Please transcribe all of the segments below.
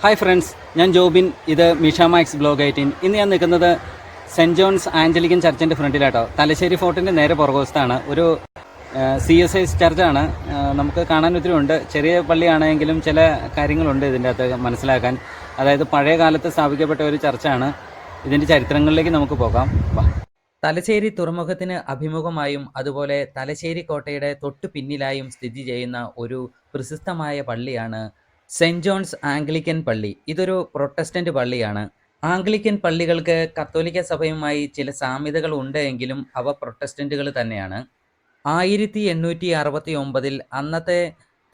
Hi friends ഞാൻ ജോബിൻ. ഇത് Misha max blog eighteen. ഇന്ന് ഞാൻ നിൽക്കുന്നത് സെന്റ് ജോൺസ് ആഞ്ചലിക്കൻ ചർച്ചിന്റെ ഫ്രണ്ടിലാട്ടോ. തലശ്ശേരി ഫോർട്ടിന്റെ നേരെ പുറകുവശത്താണ്. ഒരു സി എസ് ഐസ് ചർച്ചാണ്. നമുക്ക് കാണാൻ ഒത്തിരി ഉണ്ട്. ചെറിയ പള്ളിയാണെങ്കിലും ചില കാര്യങ്ങളുണ്ട് ഇതിന്റെ അകത്ത് മനസ്സിലാക്കാൻ. അതായത് പഴയ കാലത്ത് സ്ഥാപിക്കപ്പെട്ട ഒരു ചർച്ചാണ്. ഇതിന്റെ ചരിത്രങ്ങളിലേക്ക് നമുക്ക് പോകാം. തലശ്ശേരി തുറമുഖത്തിന് അഭിമുഖമായും അതുപോലെ തലശ്ശേരി കോട്ടയുടെ തൊട്ടു പിന്നിലായും സ്ഥിതി ചെയ്യുന്ന ഒരു പ്രശസ്തമായ പള്ളിയാണ് സെന്റ് ജോൺസ് ആംഗ്ലിക്കൻ പള്ളി. ഇതൊരു പ്രൊട്ടസ്റ്റന്റ് പള്ളിയാണ്. ആംഗ്ലിക്കൻ പള്ളികൾക്ക് കത്തോലിക്ക സഭയുമായി ചില സാമ്യതകൾ ഉണ്ട് എങ്കിലും അവ പ്രൊട്ടസ്റ്റന്റുകൾ തന്നെയാണ്. ആയിരത്തി എണ്ണൂറ്റി അറുപത്തി ഒമ്പതിൽ അന്നത്തെ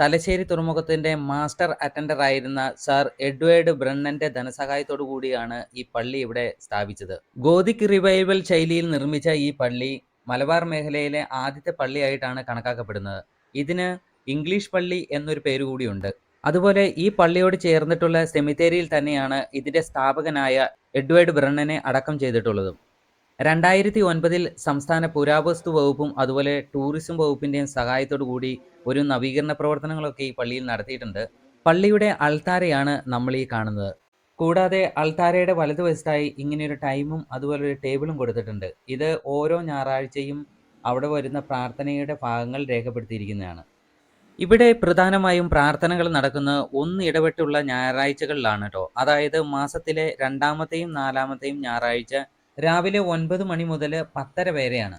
തലശ്ശേരി തുറമുഖത്തിന്റെ മാസ്റ്റർ അറ്റൻഡർ ആയിരുന്ന സർ എഡ്വേർഡ് ബ്രണ്ണന്റെ ധനസഹായത്തോടു കൂടിയാണ് ഈ പള്ളി ഇവിടെ സ്ഥാപിച്ചത്. ഗോതിക് റിവൈവൽ ശൈലിയിൽ നിർമ്മിച്ച ഈ പള്ളി മലബാർ മേഖലയിലെ ആദ്യത്തെ പള്ളിയായിട്ടാണ് കണക്കാക്കപ്പെടുന്നത്. ഇതിന് ഇംഗ്ലീഷ് പള്ളി എന്നൊരു പേര് കൂടിയുണ്ട് അതുപോലെ ഈ പള്ളിയോട് ചേർന്നിട്ടുള്ള സെമിത്തേരിയിൽ തന്നെയാണ് ഇതിന്റെ സ്ഥാപകനായ എഡ്വേർഡ് ബ്രണ്ണനെ അടക്കം ചെയ്തിട്ടുള്ളതും. രണ്ടായിരത്തി ഒൻപതിൽ സംസ്ഥാന പുരാവസ്തു വകുപ്പും അതുപോലെ ടൂറിസം വകുപ്പിന്റെയും സഹായത്തോടു കൂടി ഒരു നവീകരണ പ്രവർത്തനങ്ങളൊക്കെ ഈ പള്ളിയിൽ നടത്തിയിട്ടുണ്ട്. പള്ളിയുടെ അൾത്താരയാണ് നമ്മൾ ഈ കാണുന്നത്. കൂടാതെ അൾത്താരയുടെ വലതുവശത്തായി ഇങ്ങനെയൊരു ടൈമും അതുപോലെ ഒരു ടേബിളും കൊടുത്തിട്ടുണ്ട്. ഇത് ഓരോ ഞായറാഴ്ചയും അവിടെ വരുന്ന പ്രാർത്ഥനയുടെ ഭാഗങ്ങൾ രേഖപ്പെടുത്തിയിരിക്കുന്നതാണ്. ഇവിടെ പ്രധാനമായും പ്രാർത്ഥനകൾ നടക്കുന്ന ഒന്ന് ഇടവിട്ടുള്ള ഞായറാഴ്ചകളിലാണ് കേട്ടോ അതായത് മാസത്തിലെ രണ്ടാമത്തെയും നാലാമത്തെയും ഞായറാഴ്ച രാവിലെ ഒൻപത് മണി മുതൽ പത്തര വരെയാണ്.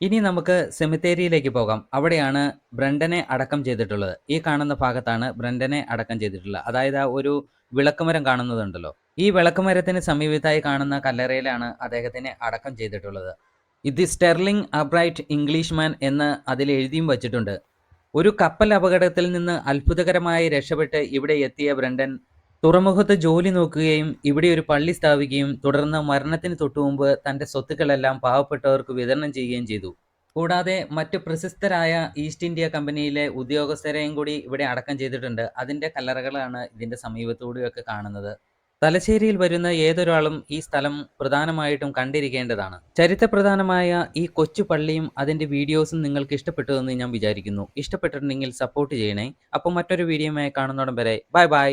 ഇനി നമുക്ക് സെമിത്തേരിയിലേക്ക് പോകാം. അവിടെയാണ് ബ്രണ്ടനെ അടക്കം ചെയ്തിട്ടുള്ളത്. ഈ കാണുന്ന ഭാഗത്താണ് ബ്രണ്ടനെ അടക്കം ചെയ്തിട്ടുള്ളത്. അതായത് ആ ഒരു വിളക്കുമരം കാണുന്നതുണ്ടല്ലോ. ഈ വിളക്കുമരത്തിന് സമീപത്തായി കാണുന്ന കല്ലറയിലാണ് അദ്ദേഹത്തിനെ അടക്കം ചെയ്തിട്ടുള്ളത്. ഇത് സ്റ്റെർലിംഗ് അബ്രൈറ്റ് ഇംഗ്ലീഷ്മാൻ എന്ന് അതിൽ എഴുതിയും വച്ചിട്ടുണ്ട്. ഒരു കപ്പൽ അപകടത്തിൽ നിന്ന് അത്ഭുതകരമായി രക്ഷപ്പെട്ട് ഇവിടെ എത്തിയ ബ്രണ്ടൻ തുറമുഖത്ത് ജോലി നോക്കുകയും ഇവിടെ ഒരു പള്ളി സ്ഥാപിക്കുകയും തുടർന്ന് മരണത്തിന് തൊട്ടുമുമ്പ് തന്റെ സ്വത്തുക്കളെല്ലാം പാവപ്പെട്ടവർക്ക് വിതരണം ചെയ്യുകയും ചെയ്തു. കൂടാതെ മറ്റ് പ്രശസ്തരായ ഈസ്റ്റ് ഇന്ത്യ കമ്പനിയിലെ ഉദ്യോഗസ്ഥരെയും കൂടി ഇവിടെ അടക്കം ചെയ്തിട്ടുണ്ട്. അതിന്റെ കല്ലറകളാണ് ഇതിന്റെ സമീപത്തൂടെയൊക്കെ കാണുന്നത്. തലശ്ശേരിയിൽ വരുന്ന ഏതൊരാളും ഈ സ്ഥലം പ്രധാനമായിട്ടും കണ്ടിരിക്കേണ്ടതാണ്. ചരിത്രപ്രധാനമായ ഈ കൊച്ചു പള്ളിയും അതിന്റെ വീഡിയോസും നിങ്ങൾക്ക് ഇഷ്ടപ്പെട്ടു എന്ന് ഞാൻ വിചാരിക്കുന്നു. ഇഷ്ടപ്പെട്ടിട്ടുണ്ടെങ്കിൽ സപ്പോർട്ട് ചെയ്യണേ. അപ്പോൾ മറ്റൊരു വീഡിയോയുമായി കാണുന്നോടം വരെ ബൈ ബൈ.